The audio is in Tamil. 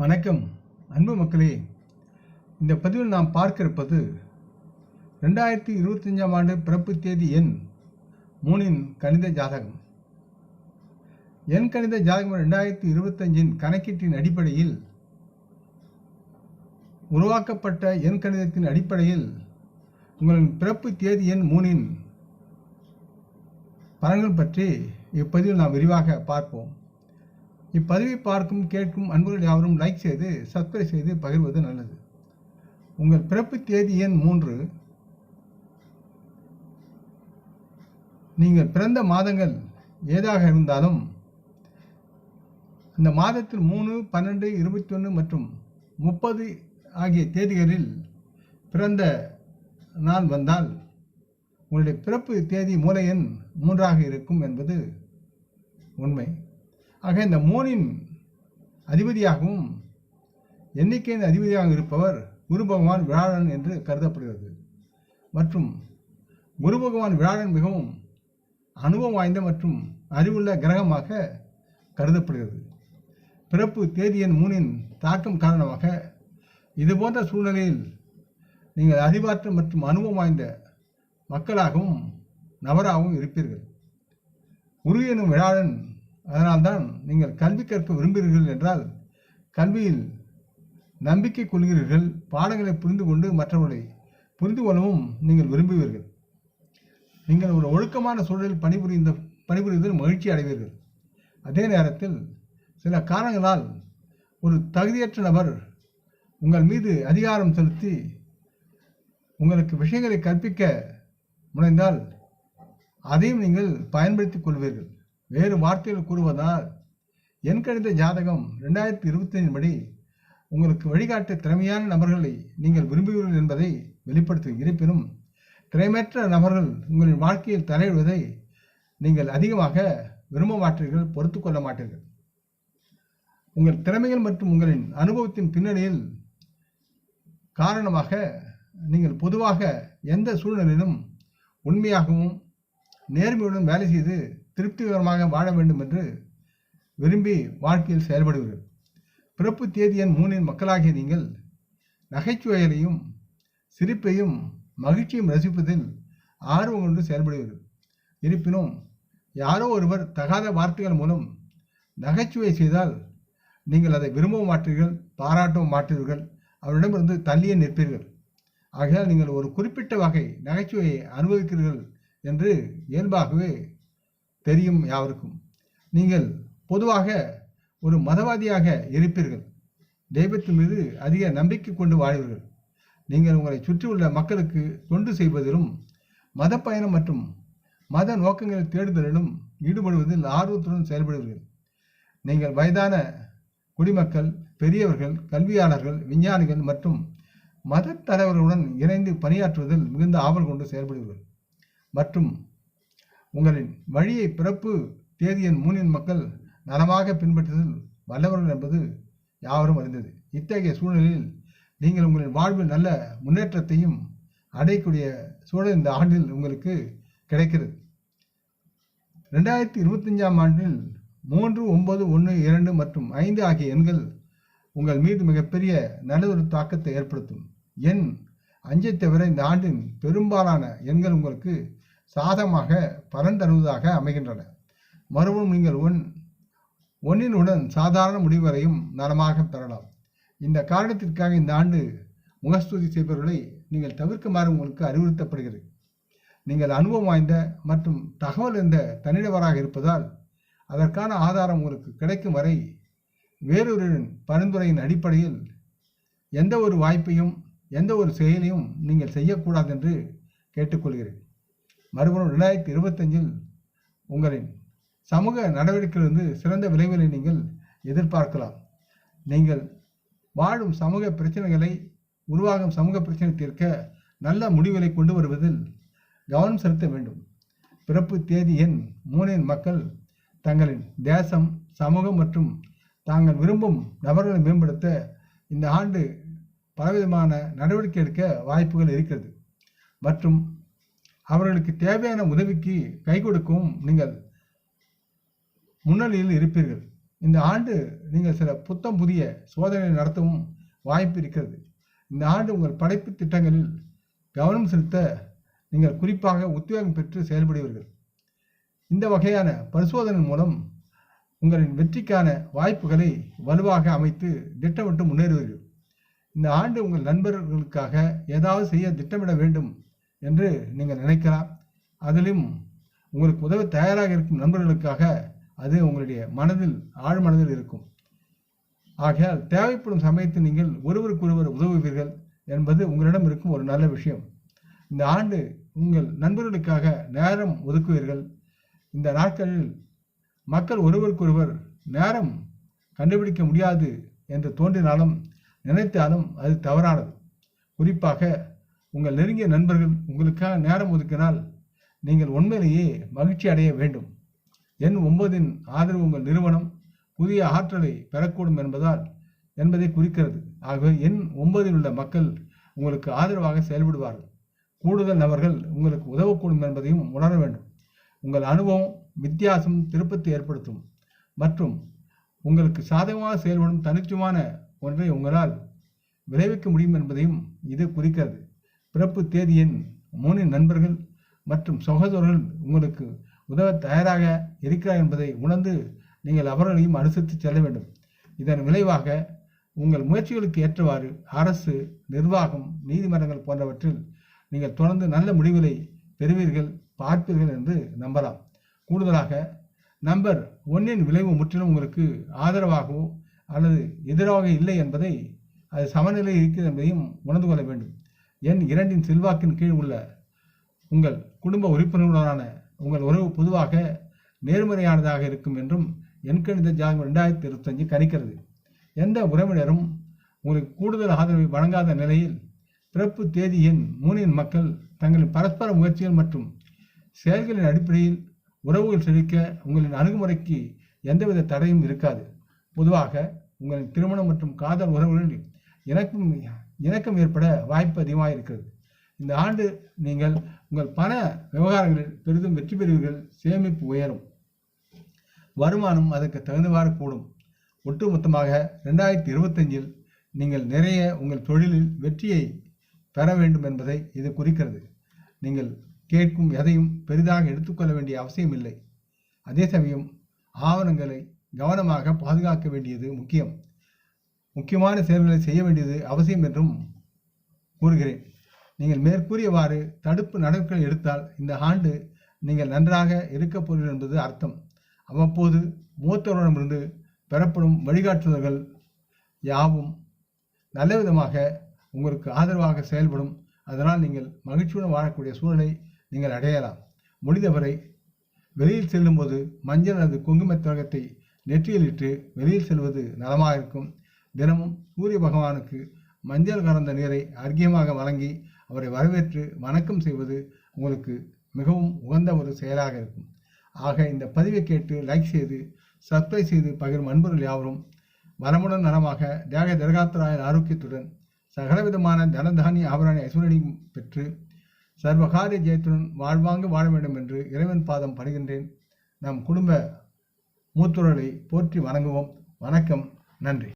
வணக்கம் அன்பு மக்களே. இந்த பதிவில் நாம் பார்க்க இருப்பது ரெண்டாயிரத்தி இருபத்தஞ்சாம் ஆண்டு பிறப்பு தேதி எண் மூணின் கணித ஜாதகம். எண் கணித ஜாதகம் ரெண்டாயிரத்தி இருபத்தஞ்சின் கணக்கீட்டின் அடிப்படையில் உருவாக்கப்பட்ட எண் கணிதத்தின் அடிப்படையில் உங்களின் பிறப்பு தேதி எண் மூணின் பலன்கள் பற்றி இப்பதிவில் நாம் விரிவாக பார்ப்போம். இப்பதிவை பார்க்கும் கேட்கும் அன்புகள் யாவரும் லைக் செய்து சப்ஸ்கிரைப் செய்து பகிர்வது நல்லது. உங்கள் பிறப்பு தேதி எண் மூன்று. நீங்கள் பிறந்த மாதங்கள் ஏதாக இருந்தாலும் அந்த மாதத்தில் மூணு பன்னெண்டு இருபத்தி ஒன்று மற்றும் முப்பது ஆகிய தேதிகளில் பிறந்த நாள் வந்தால் உங்களுடைய பிறப்பு தேதி மூல எண் மூன்றாக இருக்கும் என்பது உண்மை. ஆக இந்த மூனின் அதிபதியாகவும் எண்ணிக்கையின் அதிபதியாக இருப்பவர் குரு பகவான் விழாடன் என்று கருதப்படுகிறது. மற்றும் குரு பகவான் விழாடன் மிகவும் அனுபவம் வாய்ந்த மற்றும் அறிவுள்ள கிரகமாக கருதப்படுகிறது. பிறப்பு தேதியின் மூனின் தாக்கம் காரணமாக இதுபோன்ற சூழ்நிலையில் நீங்கள் அறிவாற்றல் மற்றும் அனுபவம் வாய்ந்த மக்களாகவும் நபராகவும் இருப்பீர்கள். குரு எனும் விழாடன் அதனால்தான் நீங்கள் கல்வி கற்க விரும்புகிறீர்கள் என்றால் கல்வியில் நம்பிக்கை கொள்கிறீர்கள் பாடங்களை புரிந்து கொண்டு மற்றவர்களை புரிந்து கொள்ளவும் நீங்கள் விரும்புவீர்கள். நீங்கள் ஒரு ஒழுக்கமான சூழலில் பணிபுரிந்த பணிபுரிவதில் மகிழ்ச்சி அடைவீர்கள். அதே நேரத்தில் சில காரணங்களால் ஒரு தகுதியற்ற நபர் உங்கள் மீது அதிகாரம் செலுத்தி உங்களுக்கு விஷயங்களை கற்பிக்க முனைந்தால் அதையும் நீங்கள் பயன்படுத்திக் கொள்வீர்கள். வேறு வார்த்தைகள் கூறுவதால் என் கணித ஜாதகம் ரெண்டாயிரத்தி இருபத்தஞ்சின் படி உங்களுக்கு வழிகாட்ட திறமையான நபர்களை நீங்கள் விரும்புகிறீர்கள் என்பதை வெளிப்படுத்தும். இருப்பினும் திறமையற்ற நபர்கள் உங்களின் வாழ்க்கையில் தலையிடுவதை நீங்கள் அதிகமாக விரும்ப மாட்டீர்கள் பொறுத்து கொள்ள மாட்டீர்கள். உங்கள் திறமைகள் மற்றும் உங்களின் அனுபவத்தின் பின்னணியில் காரணமாக நீங்கள் பொதுவாக எந்த சூழ்நிலையிலும் உண்மையாகவும் நேர்மையுடன் வேலை செய்து திருப்திகரமாக வாழ வேண்டும் என்று விரும்பி வாழ்க்கையில் செயல்படுவீர்கள் பிறப்பு தேதி எண் மூணின் மக்களாகிய நீங்கள் நகைச்சுவைகளையும் சிரிப்பையும் மகிழ்ச்சியும் ரசிப்பதில் ஆர்வம் கொண்டு செயல்படுகிறது இருப்பினும் யாரோ ஒருவர் தகாத வார்த்தைகள் மூலம் நகைச்சுவை செய்தால் நீங்கள் அதை விரும்பவும் மாட்டீர்கள் பாராட்டவும் மாட்டீர்கள் அவரிடமிருந்து தள்ளியே நிற்பீர்கள். ஆகையால் நீங்கள் ஒரு குறிப்பிட்ட வகை நகைச்சுவையை அனுபவிக்கிறீர்கள் என்று இயல்பாகவே தெரியும் யாவருக்கும். நீங்கள் பொதுவாக ஒரு மதவாதியாக இருப்பீர்கள். தெய்வத்தின் மீது அதிக நம்பிக்கை கொண்டு வாழ்வீர்கள். நீங்கள் உங்களை சுற்றியுள்ள மக்களுக்கு தொண்டு செய்வதிலும் மத பயணம் மற்றும் மத நோக்கங்களை தேடுதலிலும் ஈடுபடுவதில் ஆர்வத்துடன் செயல்படுவீர்கள். நீங்கள் வயதான குடிமக்கள் பெரியவர்கள் கல்வியாளர்கள் விஞ்ஞானிகள் மற்றும் மத தலைவர்களுடன் இணைந்து பணியாற்றுவதில் மிகுந்த ஆவல் கொண்டு செயல்படுவீர்கள். மற்றும் உங்களின் வழியை பிறப்பு தேதியின் மூனின் மக்கள் நலமாக பின்பற்றுதல் வல்லவர்கள் என்பது யாவரும் அறிந்தது. இத்தகைய சூழ்நிலையில் நீங்கள் உங்களின் வாழ்வில் நல்ல முன்னேற்றத்தையும் அடையக்கூடிய சூழல் இந்த ஆண்டில் உங்களுக்கு கிடைக்கிறது. ரெண்டாயிரத்தி இருபத்தஞ்சாம் ஆண்டில் மூன்று ஒன்பது ஒன்று இரண்டு மற்றும் ஐந்து ஆகிய எண்கள் உங்கள் மீது மிகப்பெரிய நல்லதொரு தாக்கத்தை ஏற்படுத்தும். எண் அஞ்சை தவிர இந்த ஆண்டின் பெரும்பாலான எண்கள் உங்களுக்கு சாதகமாக பலன் தருவதாக அமைகின்றன. மறுபடியும் நீங்கள் ஒன் ஒன்றினுடன் சாதாரண முடிவரையும் நலமாக பெறலாம். இந்த காரணத்திற்காக இந்த ஆண்டு முகஸ்துதி செய்பவர்களை நீங்கள் தவிர்க்குமாறு உங்களுக்கு அறிவுறுத்தப்படுகிறது. நீங்கள் அனுபவம் வாய்ந்த மற்றும் தகவல் இருந்த தனிநபராக இருப்பதால் அதற்கான ஆதாரம் உங்களுக்கு கிடைக்கும் வரை வேறொருவரின் பரிந்துரையின் அடிப்படையில் எந்த ஒரு வாய்ப்பையும் எந்த ஒரு செயலையும் நீங்கள் செய்யக்கூடாது என்று கேட்டுக்கொள்கிறேன். மறுபடியும் ரெண்டாயிரத்தி இருபத்தஞ்சில் உங்களின் சமூக நடவடிக்கையிலிருந்து சிறந்த விளைவுகளை நீங்கள் எதிர்பார்க்கலாம். நீங்கள் வாழும் சமூக பிரச்சனைகளை உருவாகும் சமூக பிரச்சனை தீர்க்க நல்ல முடிவுகளை கொண்டு வருவதில் கவனம் செலுத்த வேண்டும். பிறப்பு தேதி எண் மூனின் மக்கள் தங்களின் தேசம் சமூகம் மற்றும் தாங்கள் விரும்பும் நபர்களை மேம்படுத்த இந்த ஆண்டு பலவிதமான நடவடிக்கை எடுக்க வாய்ப்புகள் இருக்கிறது. மற்றும் அவர்களுக்கு தேவையான உதவிக்கு கை கொடுக்கும் நீங்கள் முன்னணியில் இருப்பீர்கள். இந்த ஆண்டு நீங்கள் சில புத்தம் புதிய சோதனை நடத்தவும் வாய்ப்பு இருக்கிறது. இந்த ஆண்டு உங்கள் படைப்பு திட்டங்களில் கவனம் செலுத்த நீங்கள் குறிப்பாக உத்வேகம் பெற்று செயல்படுவீர்கள். இந்த வகையான பரிசோதனை மூலம் உங்களின் வெற்றிக்கான வாய்ப்புகளை வலுவாக அமைத்து திட்டமிட்டு முன்னேறுவீர்கள். இந்த ஆண்டு உங்கள் நண்பர்களுக்காக ஏதாவது செய்ய திட்டமிட வேண்டும் என்று நீங்கள் நினைக்கலாம். அதிலும் உங்களுக்கு உதவ தயாராக இருக்கும் நண்பர்களுக்காக அது உங்களுடைய மனதில் ஆழ்மனதில் இருக்கும். ஆகையால் தேவைப்படும் சமயத்தில் நீங்கள் ஒருவருக்கொருவர் உதவுவீர்கள் என்பது உங்களிடம் இருக்கும் ஒரு நல்ல விஷயம். இந்த ஆண்டு உங்கள் நண்பர்களுக்காக நேரம் ஒதுக்குவீர்கள். இந்த நாட்களில் மக்கள் ஒருவருக்கொருவர் நேரம் கண்டுபிடிக்க முடியாது என்று தோன்றினாலும் நினைத்தாலும் அது தவறானது. குறிப்பாக உங்கள் நெருங்கிய நண்பர்கள் உங்களுக்காக நேரம் ஒதுக்கினால் நீங்கள் உண்மையிலேயே மகிழ்ச்சி அடைய வேண்டும். எண் ஒன்பதின் ஆதரவு உங்கள் நிறுவனம் புதிய ஆற்றலை பெறக்கூடும் என்பதால் என்பதை குறிக்கிறது. ஆகவே எண் ஒன்பதில் உள்ள மக்கள் உங்களுக்கு ஆதரவாக செயல்படுவார்கள். கூடுதல் நபர்கள் உங்களுக்கு உதவக்கூடும் என்பதையும் உணர வேண்டும். உங்கள் அனுபவம் வித்தியாசம் திருப்பத்தை ஏற்படுத்தும். மற்றும் உங்களுக்கு சாதகமாக செயல்படும் தனித்துவமான ஒன்றை உங்களால் விளைவிக்க முடியும் என்பதையும் இது குறிக்கிறது. பிறப்பு தேதியின் மூனின் நண்பர்கள் மற்றும் சகோதரர்கள் உங்களுக்கு உதவ தயாராக இருக்கிறார் என்பதை உணர்ந்து நீங்கள் அவர்களையும் அனுசரித்து செல்ல வேண்டும். இதன் விளைவாக உங்கள் முயற்சிகளுக்கு ஏற்றவாறு அரசு நிர்வாகம் நீதிமன்றங்கள் போன்றவற்றில் நீங்கள் தொடர்ந்து நல்ல முடிவுகளை பெறுவீர்கள் பார்ப்பீர்கள் என்று நம்பலாம். கூடுதலாக நம்பர் ஒன்றின் விளைவு முற்றிலும் உங்களுக்கு ஆதரவாகவோ அல்லது எதிராக இல்லை என்பதை அது சமநிலை இருக்கிறது என்பதையும் உணர்ந்து கொள்ள வேண்டும். எண் இரண்டின் செல்வாக்கின் கீழ் உள்ள உங்கள் குடும்ப உறுப்பினர்களுடனான உங்கள் உறவு பொதுவாக நேர்மறையானதாக இருக்கும் என்றும் எண்கணித ஜாதகம் ரெண்டாயிரத்தி இருபத்தஞ்சு கணிக்கிறது. எந்த உறவினரும் உங்களுக்கு கூடுதல் ஆதரவை வழங்காத நிலையில் பிறப்பு தேதியின் மூனின் மக்கள் தங்களின் பரஸ்பர முயற்சிகள் மற்றும் செயல்களின் அடிப்படையில் உறவுகள் செழிக்க உங்களின் அணுகுமுறைக்கு எந்தவித தடையும் இருக்காது. பொதுவாக உங்களின் திருமணம் மற்றும் காதல் உறவுகளில் இணக்கம் இணக்கம் ஏற்பட வாய்ப்பு அதிகமாக இருக்கிறது. இந்த ஆண்டு நீங்கள் உங்கள் பண விவகாரங்களில் பெரிதும் வெற்றி பெறுவீர்கள். சேமிப்பு உயரும். வருமானம் அதற்கு தகுந்தவாறு கூடும். ஒட்டுமொத்தமாக ரெண்டாயிரத்தி இருபத்தஞ்சில் நீங்கள் நிறைய உங்கள் தொழிலில் வெற்றியை பெற வேண்டும் என்பதை இது குறிக்கிறது. நீங்கள் கேட்கும் எதையும் பெரிதாக எடுத்துக்கொள்ள வேண்டிய அவசியம் இல்லை. அதே சமயம் ஆவணங்களை கவனமாக பாதுகாக்க வேண்டியது முக்கியம். முக்கியமான செயல்களை செய்ய வேண்டியது அவசியம் என்றும் கூறுகிறேன். நீங்கள் மேற்கூறியவாறு தடுப்பு நடவடிக்கைகள் எடுத்தால் இந்த ஆண்டு நீங்கள் நன்றாக இருக்கப் போகிறீர்கள் என்பது அர்த்தம். அவ்வப்போது மூத்தவரிடமிருந்து பெறப்படும் வழிகாட்டுதல்கள் யாவும் நல்ல விதமாக உங்களுக்கு ஆதரவாக செயல்படும். அதனால் நீங்கள் மகிழ்ச்சியுடன் வாழக்கூடிய சூழலை நீங்கள் அடையலாம். முடிந்தவரை வெளியில் செல்லும்போது மஞ்சள் அல்லது குங்கும தொடக்கத்தை நெற்றியில் இட்டு வெளியில் செல்வது நலமாக இருக்கும். தினமும் சூரிய பகவானுக்கு மஞ்சள் கலந்த நீரை அர்க்கியமாக வழங்கி அவரை வரவேற்று வணக்கம் செய்வது உங்களுக்கு மிகவும் உகந்த ஒரு செயலாக இருக்கும். ஆக இந்த பதிவை கேட்டு லைக் செய்து சப்ஸ்கிரைப் செய்து பகிரும் அன்பர்கள் யாவரும் வளமுடன் நலமாக தியாக தர்காத்தராய ஆரோக்கியத்துடன் சகலவிதமான தனதானிய ஆபரண ஐஸ்வர்யம் பெற்று சர்வகாரிய ஜெயத்துடன் வாழ்வாங்கு வாழ வேண்டும் என்று இறைவன் பாதம் படுகின்றேன். நம் குடும்ப மூத்தோர்களை போற்றி வணங்குவோம். வணக்கம். நன்றி.